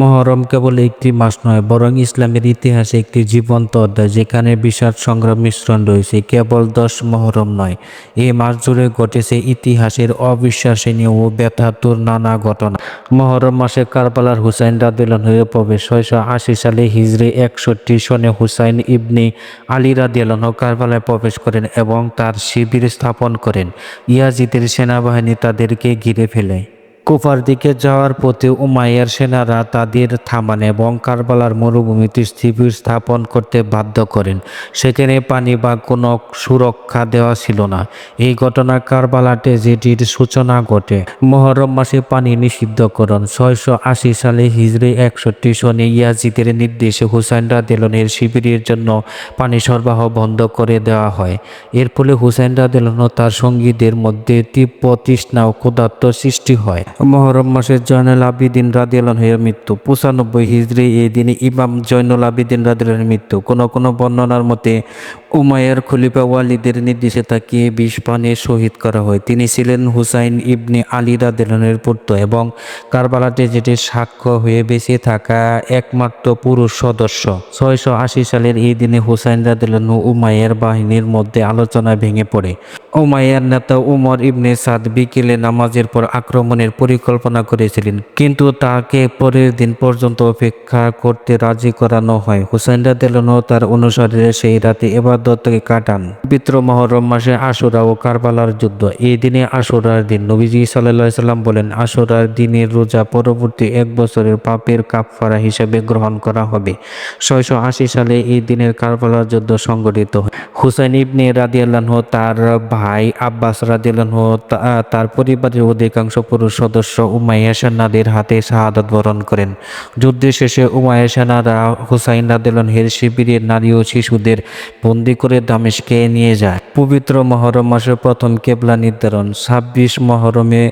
মহরম কেবল একটি মাস নয়, বরং ইসলামের ইতিহাসে একটি জীবন্ত অধ্যায়, যেখানে বিষাদ সংগ্রাম মিশ্রণ রয়েছে। কেবল দশ মহরম নয় এই মাস জুড়ে ঘটেছে ইতিহাসের অবিশ্বাসনীয় ও ব্যথাতুর নানা ঘটনা। মহরম মাসে কারবালার হুসাইন রাদিয়াল্লাহু হয়ে প্রবেশ। ছয়শো আশি সালে হিজরি একষট্টি সনে হুসাইন ইবনি আলী রাদিয়াল্লাহু কারবালায় প্রবেশ করেন এবং তার শিবির স্থাপন করেন। ইয়াজিদের সেনাবাহিনী তাদেরকে ঘিরে ফেলে। কুফার দিকে যাওয়ার পথে উমাইয়ার সেনারা তাদের থামান এবং কারবালার মরুভূমিতে শিবির স্থাপন করতে বাধ্য করেন। সেখানে পানি বা কোনো সুরক্ষা দেওয়া ছিল না। এই ঘটনা কারবালা ট্রেজেডির সূচনা ঘটে। মহরম মাসে পানি নিষিদ্ধকরণ। ছয়শো আশি সালে হিজরি একষট্টি সনে ইয়াজিদের নির্দেশে হুসাইন রাদেলনের শিবিরের জন্য পানি সরবরাহ বন্ধ করে দেওয়া হয়। এর ফলে হুসাইন রাদেলন তার সঙ্গীদের মধ্যে তীব্র তৃষ্ণা ও ক্ষুধার্ত সৃষ্টি হয়। মহরম মাসে জয়নুল আবিদিন রাদিয়ালহের মৃত্যু। পঁচানব্বই হিজড়ি এই দিনে ইমাম জয়নুল আবিদিন রাদিয়ালের মৃত্যু। কোনো কোনো বর্ণনার মতে উমায়ের খলিফা ওয়ালিদের নির্দেশে তাকে বিষ পানে শহীদ করা হয়। তিনি ছিলেন হুসাইন ইবনে আলী রাদিয়ালের পুত্র এবং কারবালাতে যেটি সাক্ষ্য হয়ে বেঁচে থাকা একমাত্র পুরুষ সদস্য। ছয়শো আশি সালের এই দিনে হুসাইন রাদিয়ালহু উমায়ের বাহিনীর মধ্যে আলোচনা ভেঙে পড়ে। উমায়ের নেতা উমর ইবনে সাদ বিকেলে নামাজের পর আক্রমণের পরিকল্পনা করেছিলেন, কিন্তু তাকে পরের দিন পর্যন্ত অপেক্ষা করতে রাজি করানো হয়। হুসাইন রাদিয়ালহু তার অনুসারীরা সেই রাতে এবাদতকে কাটান। পবিত্র মহরম মাসে আশুরা ও কারবালার যুদ্ধ। এই দিনে আশুরার দিন। নবীজি সাল্লাহ সাল্লাম বলেন, আশুরার দিনের রোজা পরবর্তী এক বছরের পাপের কাপফারা হিসেবে গ্রহণ করা হবে। ছয়শো আশি সালে এই দিনের কারবালার যুদ্ধ সংগঠিত হয়। হুসাইন ইবনে রাদিয়াল্লাহ তার ভাই আব্বাস রাদিয়াল্লাহ তার পরিবারের অধিকাংশ পুরুষ সদস্য উমাইয়া সেনাদের হাতে শাহাদত বরণ করেন। যুদ্ধের শেষে উমাইয়া সেনারা হুসাইন হের শিবিরের নারী ও শিশুদের বন্দি করে দামেশকে নিয়ে যায়। পবিত্র মহরম মাসের প্রথম কেবলা নির্ধারণ, ছাব্বিশ মহরমে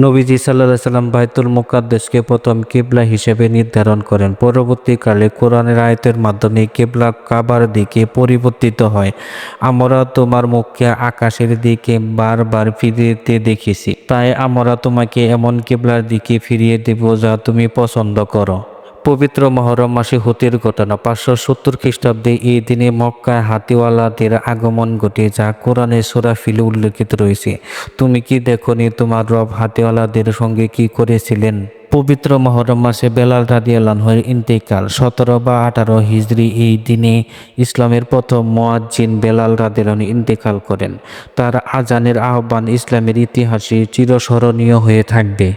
নবীজি সাল্লাহ সাল্লাম বাইতুল মুকাদ্দেশকে প্রথম কেবলা হিসেবে নির্ধারণ করেন। পরবর্তীকালে কোরআনের আয়তের মাধ্যমে কেবলা কাবার দিকে পরিবর্তিত হয়। আমরা তোমার মুখকে আকাশের দিকে বারবার ফিরিয়ে দেখেছি। তাই আমরা তোমাকে এমন কেবলার দিকে ফিরিয়ে দেব যা তুমি পছন্দ করো। পবিত্র মহরম মাসে হতের ঘটনা। পাঁচশো সত্তর খ্রিস্টাব্দে এই দিনে মক্কায় হাতিওয়ালাদের আগমন ঘটে, যা কোরআনে সোরাফিলে উল্লেখিত রয়েছে। তুমি কি দেখনি তোমার রব হাতিওয়ালাদের সঙ্গে কি করেছিলেন? পবিত্র মহরম মাসে বেলাল রাদিয়াল্লাহর ইন্তেকাল, সতেরো বা আঠারো হিজড়ি এই দিনে ইসলামের প্রথম মোয়াজ্জিন বেলাল রাদিয়াল্লাহ ইন্তেকাল করেন। তার আজানের আহ্বান ইসলামের ইতিহাসে চিরস্মরণীয় হয়ে থাকবে।